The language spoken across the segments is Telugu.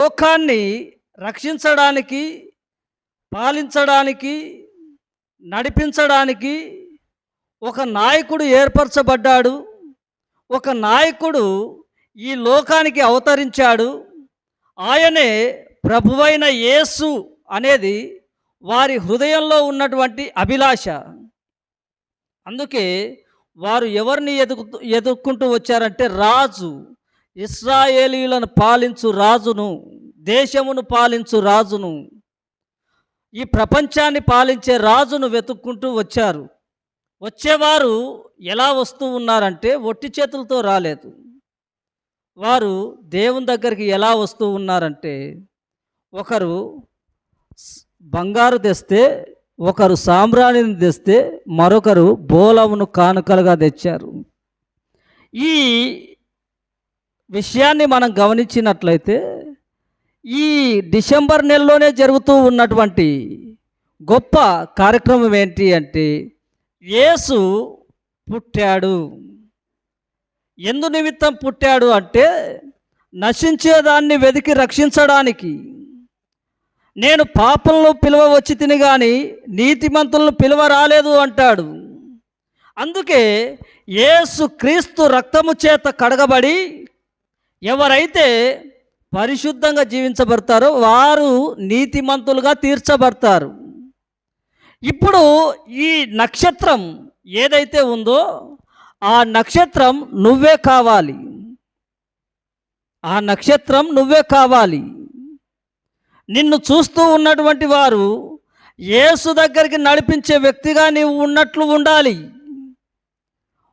లోకాన్ని రక్షించడానికి పాలించడానికి నడిపించడానికి ఒక నాయకుడు ఏర్పరచబడ్డాడు. ఒక నాయకుడు ఈ లోకానికి అవతరించాడు. ఆయనే ప్రభువైన యేసు అనేది వారి హృదయంలో ఉన్నటువంటి అభిలాష. అందుకే వారు ఎవరిని ఎదుగు ఎదుర్కొంటూ వచ్చారంటే రాజు. ఇస్రాయేలీలను పాలించు రాజును దేశమును పాలించు రాజును ఈ ప్రపంచాన్ని పాలించే రాజును వెతుక్కుంటూ వచ్చారు. వచ్చేవారు ఎలా వస్తూ ఉన్నారంటే ఒట్టి చేతులతో రాలేదు. వారు దేవుని దగ్గరికి ఎలా వస్తూ ఉన్నారంటే ఒకరు బంగారు తెస్తే ఒకరు సామ్రాణిని తెస్తే మరొకరు బోలమును కానుకలుగా తెచ్చారు. ఈ విషయాన్ని మనం గమనించినట్లయితే ఈ డిసెంబర్ నెలలోనే జరుగుతూ ఉన్నటువంటి గొప్ప కార్యక్రమం ఏంటి అంటే యేసు పుట్టాడు. ఎందు నిమిత్తం పుట్టాడు అంటే నశించేదాన్ని వెతికి రక్షించడానికి. నేను పాపంలో పిలువ వచ్చి తిని కానీ నీతిమంతులను పిలువ రాలేదు అంటాడు. అందుకే యేసు క్రీస్తు రక్తము చేత కడగబడి ఎవరైతే పరిశుద్ధంగా జీవించబడతారో వారు నీతిమంతులుగా తీర్చబడతారు. ఇప్పుడు ఈ నక్షత్రం ఏదైతే ఉందో ఆ నక్షత్రం నువ్వే కావాలి. ఆ నక్షత్రం నువ్వే కావాలి. నిన్ను చూస్తూ ఉన్నటువంటి వారు యేసు దగ్గరికి నడిపించే వ్యక్తిగా నీవు ఉన్నట్లు ఉండాలి.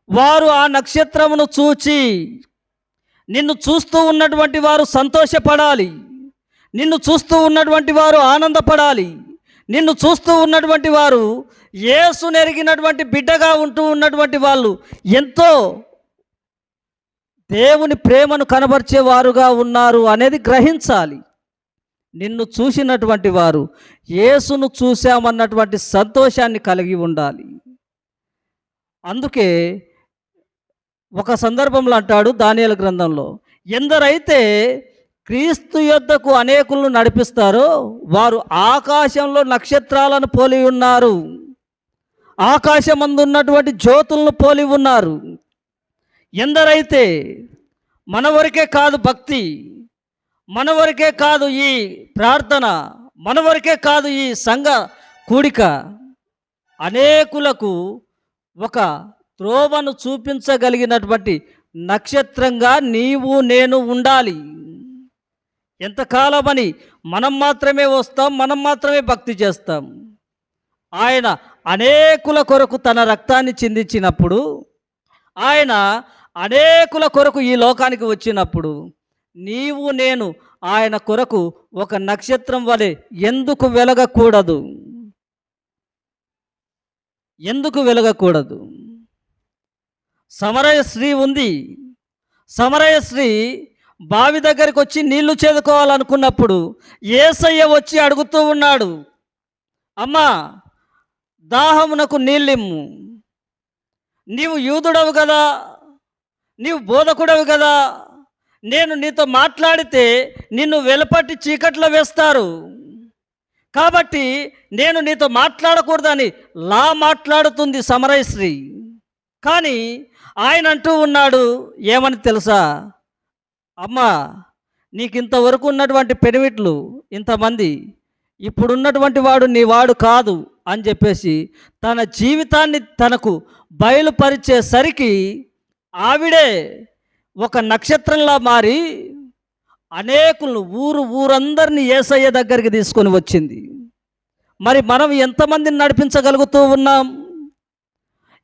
వారు ఆ నక్షత్రమును చూచి నిన్ను చూస్తూ ఉన్నటువంటి వారు సంతోషపడాలి. నిన్ను చూస్తూ ఉన్నటువంటి వారు ఆనందపడాలి. నిన్ను చూస్తూ ఉన్నటువంటి వారు యేసు నెరిగినటువంటి బిడ్డగా ఉంటూ ఉన్నటువంటి వాళ్ళు ఎంతో దేవుని ప్రేమను కనబరిచేవారుగా ఉన్నారు అనేది గ్రహించాలి. నిన్ను చూసినటువంటి వారు యేసును చూశామన్నటువంటి సంతోషాన్ని కలిగి ఉండాలి. అందుకే ఒక సందర్భంలో అంటాడు దానియల గ్రంథంలో ఎందరైతే క్రీస్తు యొద్దకు అనేకులను నడిపిస్తారో వారు ఆకాశంలో నక్షత్రాలను పోలి ఉన్నారు. ఆకాశమందు ఉన్నటువంటి జ్యోతులను పోలి ఉన్నారు. ఎందరైతే మన వరకే కాదు భక్తి మన వరకే కాదు ఈ ప్రార్థన మన వరకే కాదు ఈ సంఘ కూడిక అనేకులకు ఒక త్రోవను చూపించగలిగినటువంటి నక్షత్రంగా నీవు నేను ఉండాలి. ఎంతకాలమని మనం మాత్రమే వస్తాం మనం మాత్రమే భక్తి చేస్తాం. ఆయన అనేకుల కొరకు తన రక్తాన్ని చిందించినప్పుడు ఆయన అనేకుల కొరకు ఈ లోకానికి వచ్చినప్పుడు నీవు నేను ఆయన కొరకు ఒక నక్షత్రం వలె ఎందుకు వెలగకూడదు? ఎందుకు వెలగకూడదు? సమరయ స్త్రీ ఉంది. సమరయ స్త్రీ బావి దగ్గరికి వచ్చి నీళ్ళు చేదుకోవాలనుకున్నప్పుడు ఏసయ్య వచ్చి అడుగుతూ ఉన్నాడు అమ్మా దాహమునకు నీళ్ళిమ్ము. నీవు యూదుడవు కదా నీవు బోధకుడవు కదా. నేను నీతో మాట్లాడితే నిన్ను వెలపట్టి చీకట్లో వేస్తారు. కాబట్టి నేను నీతో మాట్లాడకూడదని లా మాట్లాడుతుంది సమరయశ్రీ కానీ ఆయన అంటూ ఉన్నాడు. ఏమని తెలుసా? అమ్మా నీకు ఇంతవరకు ఉన్నటువంటి పెనివిట్లు ఇంతమంది. ఇప్పుడున్నటువంటి వాడు నీ వాడు కాదు అని చెప్పేసి తన జీవితాన్ని తనకు బయలుపరిచేసరికి ఆవిడే ఒక నక్షత్రంలా మారి అనేకులను ఊరు ఊరందరినీ ఏసయ్య దగ్గరికి తీసుకొని వచ్చింది. మరి మనం ఎంతమందిని నడిపించగలుగుతూ ఉన్నాం?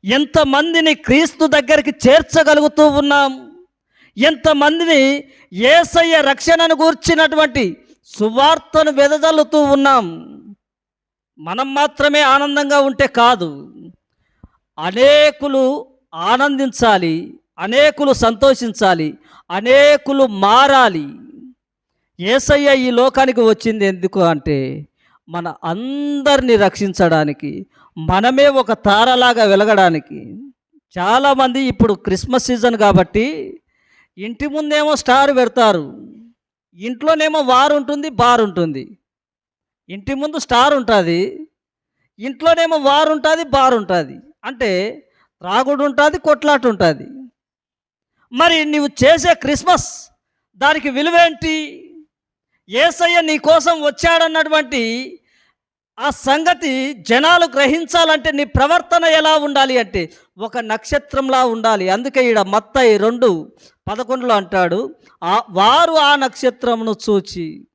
ఎంతమందిని క్రీస్తు దగ్గరికి చేర్చగలుగుతూ ఉన్నాం? ఎంతమందిని ఏసయ్య రక్షణను గూర్చినటువంటి సువార్తను వెదజల్లుతూ ఉన్నాం? మనం మాత్రమే ఆనందంగా ఉంటే కాదు. అనేకులు ఆనందించాలి అనేకులు సంతోషించాలి అనేకులు మారాలి. ఏసయ్య ఈ లోకానికి వచ్చింది ఎందుకు అంటే మన అందరిని రక్షించడానికి మనమే ఒక తారలాగా వెలగడానికి. చాలామంది ఇప్పుడు క్రిస్మస్ సీజన్ కాబట్టి ఇంటి ముందేమో స్టార్ పెడతారు. ఇంట్లోనేమో వారు ఉంటుంది బార్ ఉంటుంది. ఇంటి ముందు స్టార్ ఉంటుంది. ఇంట్లోనేమో వారు ఉంటుంది బార్ ఉంటుంది. అంటే త్రాగుడు ఉంటుంది కొట్లాట ఉంటుంది. మరి నీవు చేసే క్రిస్మస్ దానికి విలువేంటి? ఏసయ్య నీ కోసం వచ్చాడన్నటువంటి ఆ సంగతి జనాలు గ్రహించాలంటే నీ ప్రవర్తన ఎలా ఉండాలి అంటే ఒక నక్షత్రంలా ఉండాలి. అందుకే ఈడ మత్తయి రెండు పదకొండులో అంటాడు ఆ వారు ఆ నక్షత్రమును చూచి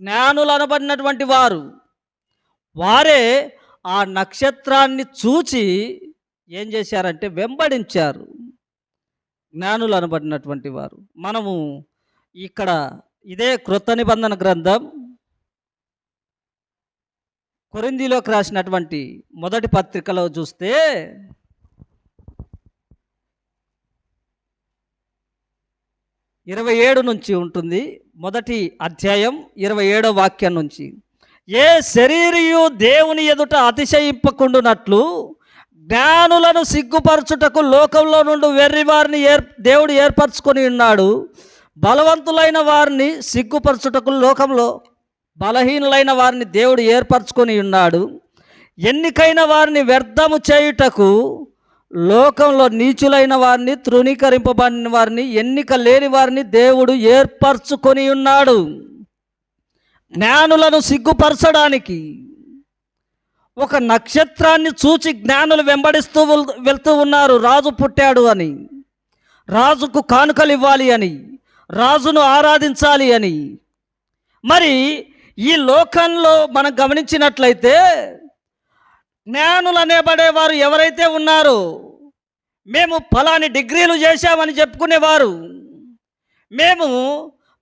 జ్ఞానులు అనబడినటువంటి వారు వారే ఆ నక్షత్రాన్ని చూచి ఏం చేశారంటే వెంబడించారు. జ్ఞానులు అనబడినటువంటి వారు. మనము ఇక్కడ ఇదే కృత నిబంధన గ్రంథం కొరిందిలోకి రాసినటువంటి మొదటి పత్రికలో చూస్తే ఇరవై ఏడు నుంచి ఉంటుంది మొదటి అధ్యాయం ఇరవై ఏడో వాక్యం నుంచి. ఏ శరీరియు దేవుని ఎదుట అతిశయింపకుండునట్లు జ్ఞానులను సిగ్గుపరచుటకు లోకంలో నుండి వెర్రి వారిని ఏర్ దేవుడు ఏర్పరచుకొని ఉన్నాడు. బలవంతులైన వారిని సిగ్గుపరచుటకు లోకంలో బలహీనులైన వారిని దేవుడు ఏర్పరచుకొని ఉన్నాడు. ఎన్నికైన వారిని వ్యర్థము చేయుటకు లోకంలో నీచులైన వారిని తృణీకరింపబడిన వారిని ఎన్నిక లేని వారిని దేవుడు ఏర్పరచుకొని ఉన్నాడు. జ్ఞానులను సిగ్గుపరచడానికి ఒక నక్షత్రాన్ని చూచి జ్ఞానులు వెంబడిస్తూ వెళ్తూ ఉన్నారు. రాజు పుట్టాడు అని రాజుకు కానుకలు ఇవ్వాలి అని రాజును ఆరాధించాలి అని. మరి ఈ లోకంలో మనం గమనించినట్లయితే జ్ఞానులు అనేబడేవారు ఎవరైతే ఉన్నారో మేము ఫలాని డిగ్రీలు చేశామని చెప్పుకునేవారు. మేము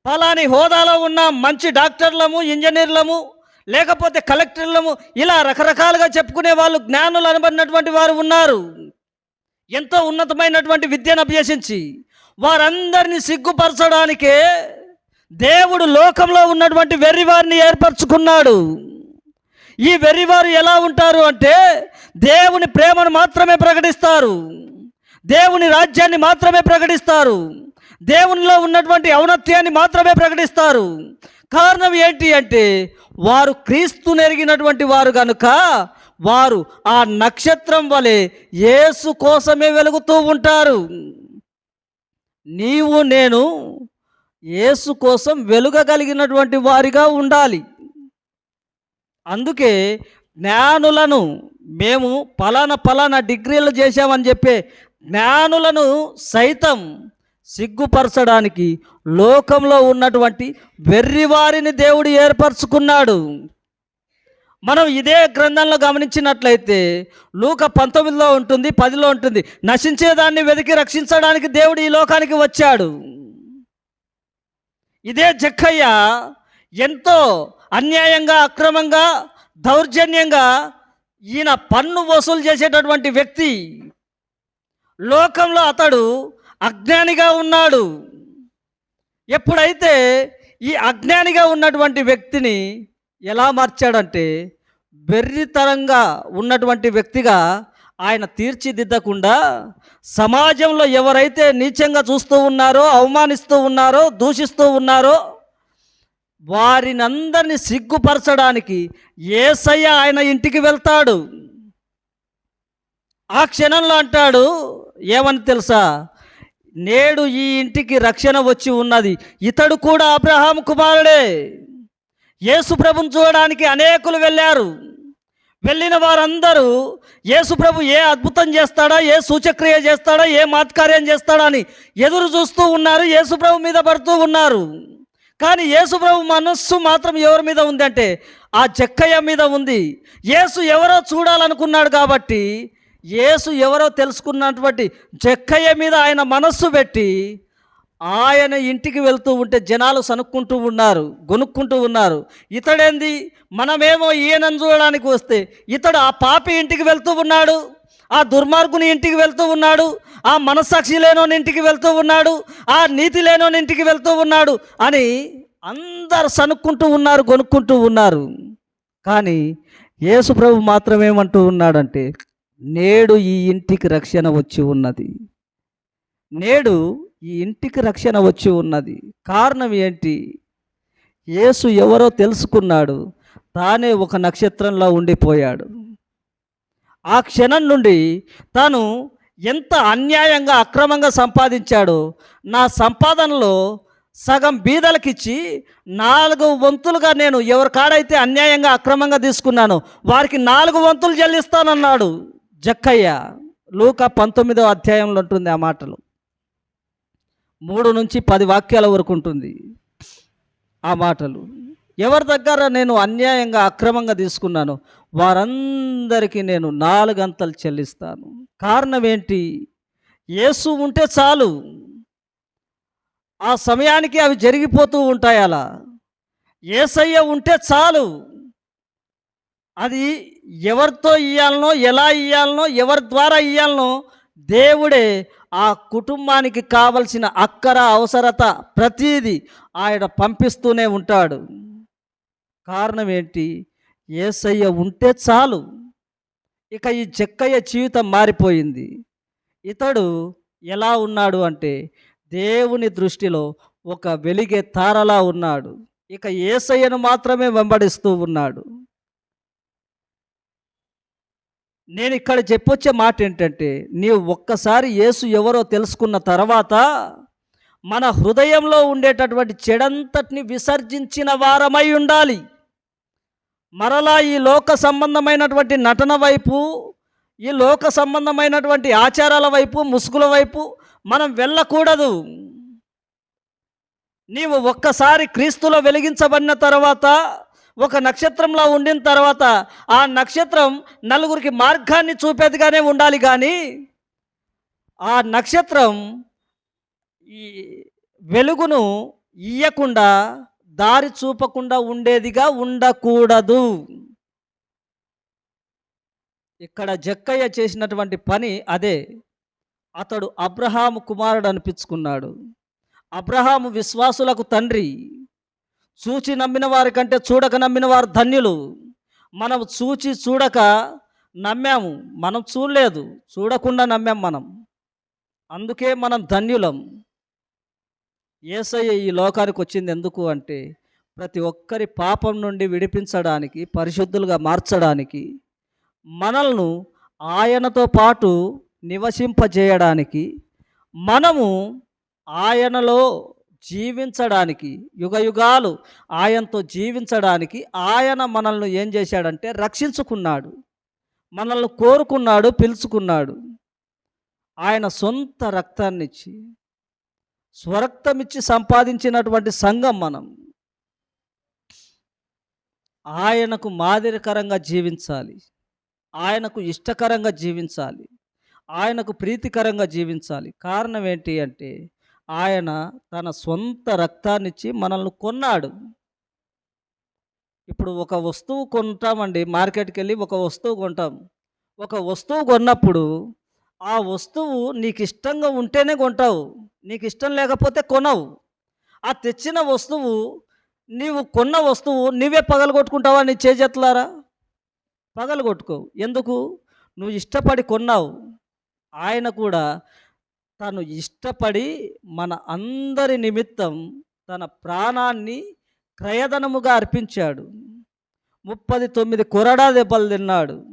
ఫలాని హోదాలో ఉన్న మంచి డాక్టర్లము ఇంజనీర్లము లేకపోతే కలెక్టర్లము ఇలా రకరకాలుగా చెప్పుకునే వాళ్ళు జ్ఞానులు అనబడినటువంటి వారు ఉన్నారు. ఎంతో ఉన్నతమైనటువంటి విద్యను అభ్యసించి వారందరినీ సిగ్గుపరచడానికే దేవుడు లోకంలో ఉన్నటువంటి వెర్రివారిని ఏర్పరచుకున్నాడు. ఈ వెర్రివారు ఎలా ఉంటారు అంటే దేవుని ప్రేమను మాత్రమే ప్రకటిస్తారు. దేవుని రాజ్యాన్ని మాత్రమే ప్రకటిస్తారు. దేవునిలో ఉన్నటువంటి ఔన్నత్యాన్ని మాత్రమే ప్రకటిస్తారు. కారణం ఏంటి అంటే వారు క్రీస్తు నెరిగినటువంటి వారు కనుక వారు ఆ నక్షత్రం వలె యేసు కోసమే వెలుగుతూ ఉంటారు. నీవు నేను యేసు కోసం వెలుగగలిగినటువంటి వారిగా ఉండాలి. అందుకే జ్ఞానులను మేము పలానా పలానా డిగ్రీలు చేశామని చెప్పే జ్ఞానులను సైతం సిగ్గుపరచడానికి లోకంలో ఉన్నటువంటి వెర్రివారిని దేవుడు ఏర్పరచుకున్నాడు. మనం ఇదే గ్రంథంలో గమనించినట్లయితే లూక పంతొమ్మిదిలో ఉంటుంది పదిలో ఉంటుంది. నశించేదాన్ని వెతికి రక్షించడానికి దేవుడు ఈ లోకానికి వచ్చాడు. ఇదే జక్కయ్య ఎంతో అన్యాయంగా అక్రమంగా దౌర్జన్యంగా ఈయన పన్ను వసూలు చేసేటటువంటి వ్యక్తి. లోకంలో అతడు అజ్ఞానిగా ఉన్నాడు. ఎప్పుడైతే ఈ అజ్ఞానిగా ఉన్నటువంటి వ్యక్తిని ఎలా మార్చాడంటే బెర్రితరంగా ఉన్నటువంటి వ్యక్తిగా ఆయన తీర్చిదిద్దకుండా సమాజంలో ఎవరైతే నీచంగా చూస్తూ ఉన్నారో అవమానిస్తూ ఉన్నారో దూషిస్తూ ఉన్నారో వారిని అందరినీ సిగ్గుపరచడానికి ఏసయ్య ఆయన ఇంటికి వెళ్తాడు. ఆ క్షణంలో అంటాడు ఏమని తెలుసా? నేడు ఈ ఇంటికి రక్షణ వచ్చి ఉన్నది ఇతడు కూడా అబ్రహాం కుమారుడే. యేసు ప్రభుని చూడడానికి అనేకులు వెళ్ళారు. వెళ్ళిన వారందరూ యేసుప్రభు ఏ అద్భుతం చేస్తాడా ఏ సూచక్రియ చేస్తాడా ఏ మాత్కార్యం చేస్తాడా అని ఎదురు చూస్తూ ఉన్నారు యేసుప్రభు మీద పడుతూ ఉన్నారు. కానీ యేసుప్రభు మనస్సు మాత్రం ఎవరి మీద ఉందంటే ఆ చెక్కయ్య మీద ఉంది. యేసు ఎవరో చూడాలనుకున్నాడు కాబట్టి యేసు ఎవరో తెలుసుకున్నటువంటి చెక్కయ్య మీద ఆయన మనస్సు పెట్టి ఆయన ఇంటికి వెళ్తూ ఉంటే జనాలు సనుక్కుంటూ ఉన్నారు గొనుక్కుంటూ ఉన్నారు. ఇతడేంది? మనమేమో ఈయనను చూడడానికి వస్తే ఇతడు ఆ పాపి ఇంటికి వెళ్తూ ఉన్నాడు ఆ దుర్మార్గుని ఇంటికి వెళ్తూ ఉన్నాడు ఆ మనస్సాక్షి లేనోని ఇంటికి వెళ్తూ ఉన్నాడు ఆ నీతి లేనోని ఇంటికి వెళ్తూ ఉన్నాడు అని అందరు సనుక్కుంటూ ఉన్నారు కొనుక్కుంటూ ఉన్నారు. కానీ యేసు ప్రభు మాత్రమేమంటూ ఉన్నాడంటే నేడు ఈ ఇంటికి రక్షణ వచ్చి ఉన్నది. నేడు ఈ ఇంటికి రక్షణ వచ్చి ఉన్నది. కారణం ఏంటి? యేసు ఎవరో తెలుసుకున్నాడు. తానే ఒక నక్షత్రంలో ఉండిపోయాడు. ఆ క్షణం నుండి తాను ఎంత అన్యాయంగా అక్రమంగా సంపాదించాడో నా సంపాదనలో సగం బీదలకిచ్చి నాలుగు వంతులుగా నేను ఎవరి కాడైతే అన్యాయంగా అక్రమంగా తీసుకున్నానో వారికి నాలుగు వంతులు చెల్లిస్తానన్నాడు జక్కయ్య. లూక పంతొమ్మిదో అధ్యాయంలో ఉంటుంది ఆ మాటలు. మూడు నుంచి పది వాక్యాల వరకు ఉంటుంది ఆ మాటలు. ఎవరి దగ్గర నేను అన్యాయంగా అక్రమంగా తీసుకున్నాను వారందరికీ నేను నాలుగంతలు చెల్లిస్తాను. కారణం ఏంటి? యేసు ఉంటే చాలు. ఆ సమయానికి అవి జరిగిపోతూ ఉంటాయి అలా. ఏసయ్య ఉంటే చాలు. అది ఎవరితో ఇయ్యాలనో ఎలా ఇయ్యాలనో ఎవరి ద్వారా ఇయ్యాలనో దేవుడే ఆ కుటుంబానికి కావలసిన అక్కర అవసరత ప్రతీది ఆయన పంపిస్తూనే ఉంటాడు. కారణం ఏంటి? ఏసయ్య ఉంటే చాలు. ఇక ఈ చెక్కయ్య జీవితం మారిపోయింది. ఇతడు ఎలా ఉన్నాడు అంటే దేవుని దృష్టిలో ఒక వెలిగే తారలా ఉన్నాడు. ఇక ఏసయ్యను మాత్రమే వెంబడిస్తూ ఉన్నాడు. నేను ఇక్కడ చెప్పొచ్చే మాట ఏంటంటే నీవు ఒక్కసారి యేసు ఎవరో తెలుసుకున్న తర్వాత మన హృదయంలో ఉండేటటువంటి చెడంతటిని విసర్జించిన వారమై ఉండాలి. మరలా ఈ లోక సంబంధమైనటువంటి నటన వైపు ఈ లోక సంబంధమైనటువంటి ఆచారాల వైపు ముసుగుల వైపు మనం వెళ్ళకూడదు. నీవు ఒక్కసారి క్రీస్తులో వెలిగించబడిన తర్వాత ఒక నక్షత్రంలో ఉండిన తర్వాత ఆ నక్షత్రం నలుగురికి మార్గాన్ని చూపేదిగానే ఉండాలి కానీ ఆ నక్షత్రం ఈ వెలుగును ఇయ్యకుండా దారి చూపకుండా ఉండేదిగా ఉండకూడదు. ఇక్కడ జక్కయ్య చేసినటువంటి పని అదే. అతడు అబ్రహాము కుమారుడు అనిపించుకున్నాడు అబ్రహాము విశ్వాసులకు తండ్రి. చూచి నమ్మిన వారి కంటే చూడక నమ్మిన వారు ధన్యులు. మనం చూచి చూడక నమ్మాము. మనం చూడలేదు. చూడకుండా నమ్మాం మనం. అందుకే మనం ధన్యులం. ఏసయ్య ఈ లోకానికి వచ్చింది ఎందుకు అంటే ప్రతి ఒక్కరి పాపం నుండి విడిపించడానికి పరిశుద్ధులుగా మార్చడానికి మనల్ని ఆయనతో పాటు నివసింపజేయడానికి మనము ఆయనలో జీవించడానికి యుగ యుగాలు ఆయనతో జీవించడానికి ఆయన మనల్ని ఏం చేశాడంటే రక్షించుకున్నాడు. మనల్ని కోరుకున్నాడు పిలుచుకున్నాడు. ఆయన సొంత రక్తాన్నిచ్చి స్వరక్తమిచ్చి సంపాదించినటువంటి సంఘం మనం. ఆయనకు మాదిరికరంగా జీవించాలి. ఆయనకు ఇష్టకరంగా జీవించాలి. ఆయనకు ప్రీతికరంగా జీవించాలి. కారణం ఏంటి అంటే ఆయన తన సొంత రక్తాన్నిచ్చి మనల్ని కొన్నాడు. ఇప్పుడు ఒక వస్తువు కొంటామండి మార్కెట్కి వెళ్ళి ఒక వస్తువు కొంటాం. ఒక వస్తువు కొన్నప్పుడు ఆ వస్తువు నీకు ఇష్టంగా ఉంటేనే కొంటావు నీకు ఇష్టం లేకపోతే కొనవు. ఆ తెచ్చిన వస్తువు నీవు కొన్న వస్తువు నీవే పగలగొట్టుకుంటావా నీ చేజెత్తులారా? పగలగొట్టుకోవు. ఎందుకు? నువ్వు ఇష్టపడి కొన్నావు. ఆయన కూడా తను ఇష్టపడి మన అందరి నిమిత్తం తన ప్రాణాన్ని క్రయధనముగా అర్పించాడు. ముప్పది తొమ్మిది కొరడా దెబ్బలు తిన్నాడు.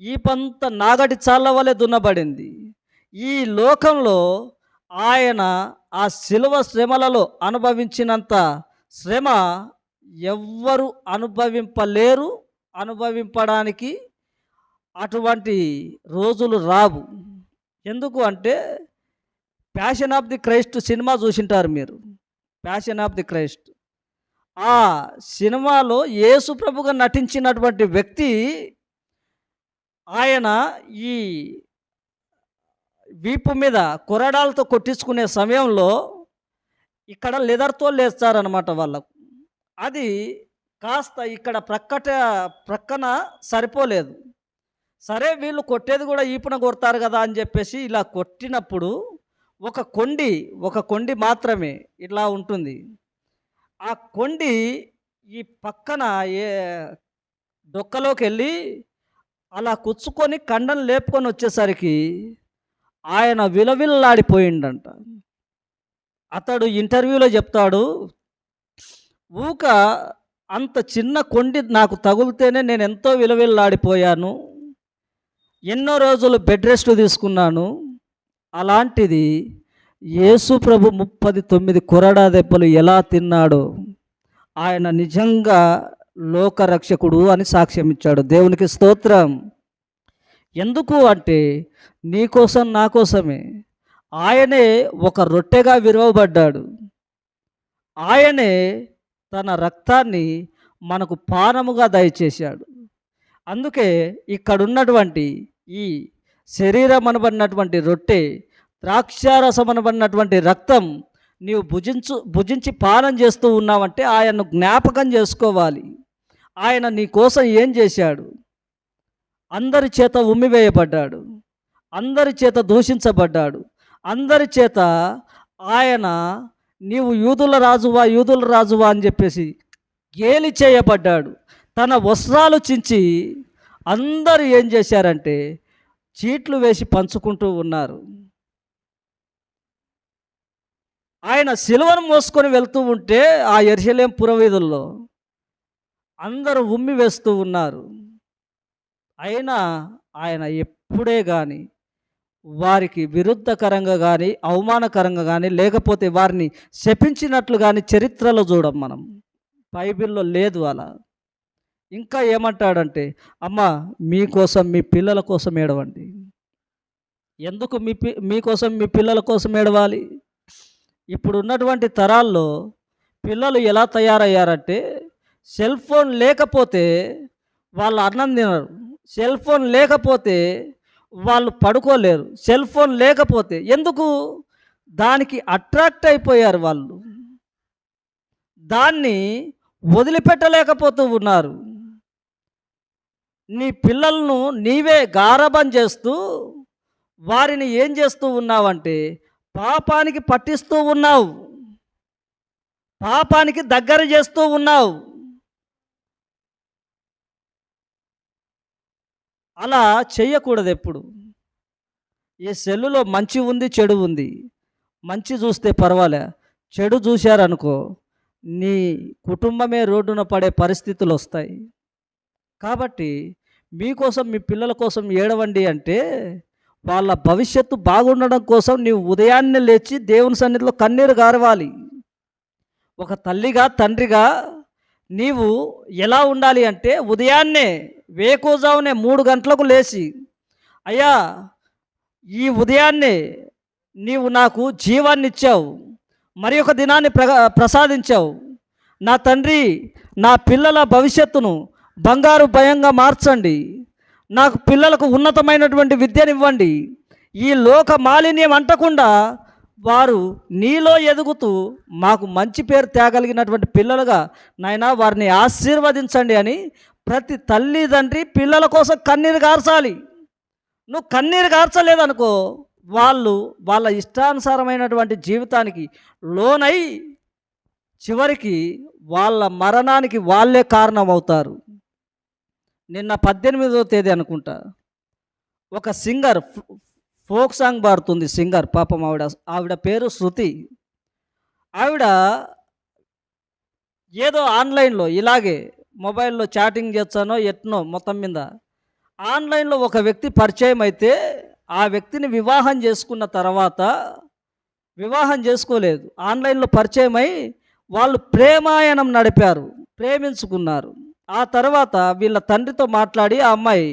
ఈ పంత నాగటి చాల వలె దున్నబడింది. ఈ లోకంలో ఆయన ఆ శిలువ శ్రమలలో అనుభవించినంత శ్రమ ఎవ్వరు అనుభవింపలేరు అనుభవింపడానికి అటువంటి రోజులు రావు. ఎందుకు అంటే passion of the Christ cinema చూసింటారు మీరు. ప్యాషన్ ఆఫ్ ది క్రైస్ట్ ఆ సినిమాలో యేసు ప్రభుగా నటించినటువంటి వ్యక్తి ఆయన ఈ వీపు మీద కొరడాలతో కొట్టించుకునే సమయంలో ఇక్కడ లెదర్తో లేస్తారనమాట వాళ్ళకు. అది కాస్త ఇక్కడ ప్రక్కట ప్రక్కన సరిపోలేదు. సరే వీళ్ళు కొట్టేది కూడా ఈపున కొడతారు కదా అని చెప్పేసి ఇలా కొట్టినప్పుడు ఒక కొండి ఒక కొండి మాత్రమే ఇట్లా ఉంటుంది. ఆ కొండి ఈ పక్కన ఏ డొక్కలోకి వెళ్ళి అలా కుచ్చుకొని కండను లేపుకొని వచ్చేసరికి ఆయన విలవిల్లాడిపోయిండంట. అతడు ఇంటర్వ్యూలో చెప్తాడు ఊక అంత చిన్న కొండి నాకు తగులితేనే నేను ఎంతో విలవిల్లాడిపోయాను. ఎన్నో రోజులు బెడ్ రెస్ట్ తీసుకున్నాను. అలాంటిది యేసు ప్రభు ముప్పది తొమ్మిది కొరడా దెబ్బలు ఎలా తిన్నాడో ఆయన నిజంగా లోకరక్షకుడు అని సాక్ష్యం ఇచ్చాడు దేవునికి స్తోత్రం. ఎందుకు అంటే నీకోసం నా కోసమే. ఆయనే ఒక రొట్టెగా విరవబడ్డాడు. ఆయనే తన రక్తాన్ని మనకు పానముగా దయచేశాడు. అందుకే ఇక్కడ ఉన్నటువంటి ఈ శరీరం అనబడినటువంటి రొట్టె ద్రాక్షారసం అనబడినటువంటి రక్తం నీవు భుజించు భుజించి పానం చేస్తూ ఉన్నావంటే ఆయన్ను జ్ఞాపకం చేసుకోవాలి. ఆయన నీ కోసం ఏం చేశాడు? అందరి చేత ఉమ్మివేయబడ్డాడు. అందరి చేత దూషించబడ్డాడు. అందరి చేత ఆయన నీవు యూదుల రాజువా యూదుల రాజువా అని చెప్పేసి గేలి చేయబడ్డాడు. తన వస్త్రాలు చించి అందరూ ఏం చేశారంటే చీట్లు వేసి పంచుకుంటూ ఉన్నారు. ఆయన సిలువను మోసుకొని వెళ్తూ ఉంటే ఆ ఎర్షలేం పురవీధుల్లో అందరూ ఉమ్మి వేస్తూ ఉన్నారు. అయినా ఆయన ఎప్పుడే కానీ వారికి విరుద్ధకరంగా కానీ అవమానకరంగా కానీ లేకపోతే వారిని శపించినట్లు కానీ చరిత్రలో చూడం మనం. బైబిల్లో లేదు అలా. ఇంకా ఏమంటాడంటే అమ్మ మీకోసం మీ పిల్లల కోసం ఏడవండి. ఎందుకు మీ పి మీకోసం మీ పిల్లల కోసం ఏడవాలి? ఇప్పుడు ఉన్నటువంటి తరాల్లో పిల్లలు ఎలా తయారయ్యారంటే సెల్ ఫోన్ లేకపోతే వాళ్ళు అన్నం తినరు. సెల్ ఫోన్ లేకపోతే వాళ్ళు పడుకోలేరు. సెల్ ఫోన్ లేకపోతే ఎందుకు? దానికి అట్రాక్ట్ అయిపోయారు వాళ్ళు. దాన్ని వదిలిపెట్టలేకపోతూ ఉన్నారు. నీ పిల్లలను నీవే గారభం చేస్తూ వారిని ఏం చేస్తూ ఉన్నావంటే పాపానికి పట్టిస్తూ ఉన్నావు. పాపానికి దగ్గర చేస్తూ ఉన్నావు. అలా చేయకూడదు ఎప్పుడు. ఈ సెల్లులో మంచి ఉంది చెడు ఉంది మంచి చూస్తే పర్వాలే. చెడు చూశారనుకో నీ కుటుంబమే రోడ్డున పడే పరిస్థితులు వస్తాయి కాబట్టి మీకోసం మీ పిల్లల కోసం ఏడవండి అంటే వాళ్ళ భవిష్యత్తు బాగుండడం కోసం నీవు ఉదయాన్నే లేచి దేవుని సన్నిధిలో కన్నీరు గారవాలి. ఒక తల్లిగా తండ్రిగా నీవు ఎలా ఉండాలి అంటే ఉదయాన్నే వేకోజావునే మూడు గంటలకు లేచి అయ్యా ఈ ఉదయాన్నే నీవు నాకు జీవాన్ని ఇచ్చావు మరి ఒక దినాన్ని ప్ర ప్రసాదించావు. నా తండ్రి నా పిల్లల భవిష్యత్తును బంగారు భయంగా మార్చండి. నాకు పిల్లలకు ఉన్నతమైనటువంటి విద్యనివ్వండి. ఈ లోక మాలిన్యం అంటకుండా వారు నీలో ఎదుగుతూ మాకు మంచి పేరు తేగలిగినటువంటి పిల్లలుగా నైనా వారిని ఆశీర్వదించండి అని ప్రతి తల్లిదండ్రి పిల్లల కోసం కన్నీరు కార్చాలి నువ్వు కన్నీరు కార్చలేదనుకో వాళ్ళు వాళ్ళ ఇష్టానుసారమైనటువంటి జీవితానికి లోనై చివరికి వాళ్ళ మరణానికి వాళ్ళే కారణం అవుతారు నిన్న పద్దెనిమిదో తేదీ అనుకుంటా. ఒక సింగర్ ఫోక్ సాంగ్ పాడుతుంది సింగర్ పాపం ఆవిడ ఆవిడ పేరు శృతి. ఆవిడ ఏదో ఆన్లైన్లో ఇలాగే మొబైల్లో చాటింగ్ చేస్తానో ఎట్నో మొత్తం మీద. ఆన్లైన్లో ఒక వ్యక్తి పరిచయం అయితే ఆ వ్యక్తిని వివాహం చేసుకున్న తర్వాత వివాహం చేసుకోలేదు. ఆన్లైన్లో పరిచయం అయి వాళ్ళు ప్రేమాయణం నడిపారు ప్రేమించుకున్నారు. ఆ తర్వాత వీళ్ళ తండ్రితో మాట్లాడి ఆ అమ్మాయి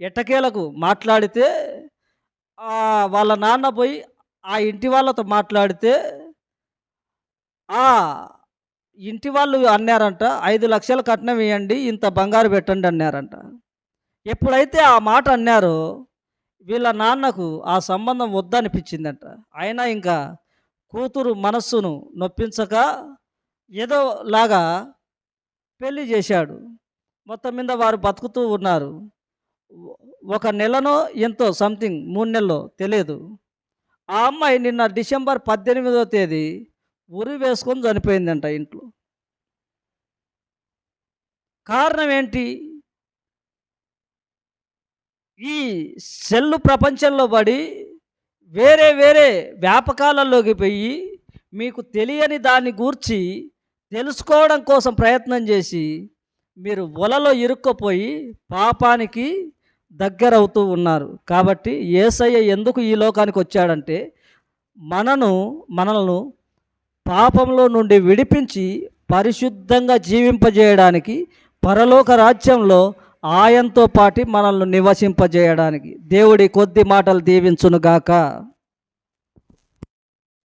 ఎట్టకేలకు మాట్లాడితే వాళ్ళ నాన్న పోయి ఆ ఇంటి వాళ్ళతో మాట్లాడితే ఆ ఇంటి వాళ్ళు అన్నారంట ఐదు లక్షలు కట్నం వేయండి ఇంత బంగారు పెట్టండి అన్నారంట. ఎప్పుడైతే ఆ మాట అన్నారో వీళ్ళ నాన్నకు ఆ సంబంధం వద్దనిపించిందంట. అయినా ఇంకా కూతురు మనస్సును నొప్పించక ఏదో లాగా పెళ్ళి చేశాడు. మొత్తం మీద వారు బతుకుతూ ఉన్నారు. ఒక నెలనో ఎంతో సంథింగ్ మూడు నెలలో తెలియదు. ఆ అమ్మాయి నిన్న డిసెంబర్ పద్దెనిమిదో తేదీ ఉరి వేసుకొని చనిపోయిందంట ఇంట్లో. కారణం ఏంటి? ఈ సెల్లు ప్రపంచంలో పడి వేరే వేరే వ్యాపకాలలోకి పోయి మీకు తెలియని దాన్ని గూర్చి తెలుసుకోవడం కోసం ప్రయత్నం చేసి మీరు వలలో ఇరుక్కపోయి పాపానికి దగ్గరవుతూ ఉన్నారు. కాబట్టి ఏసయ్య ఎందుకు ఈ లోకానికి వచ్చాడంటే మనను మనలను పాపంలో నుండి విడిపించి పరిశుద్ధంగా జీవింపజేయడానికి పరలోక రాజ్యంలో ఆయనతో పాటి మనల్ని నివసింపజేయడానికి దేవుడి కొద్ది మాటలు దీవించునుగాక.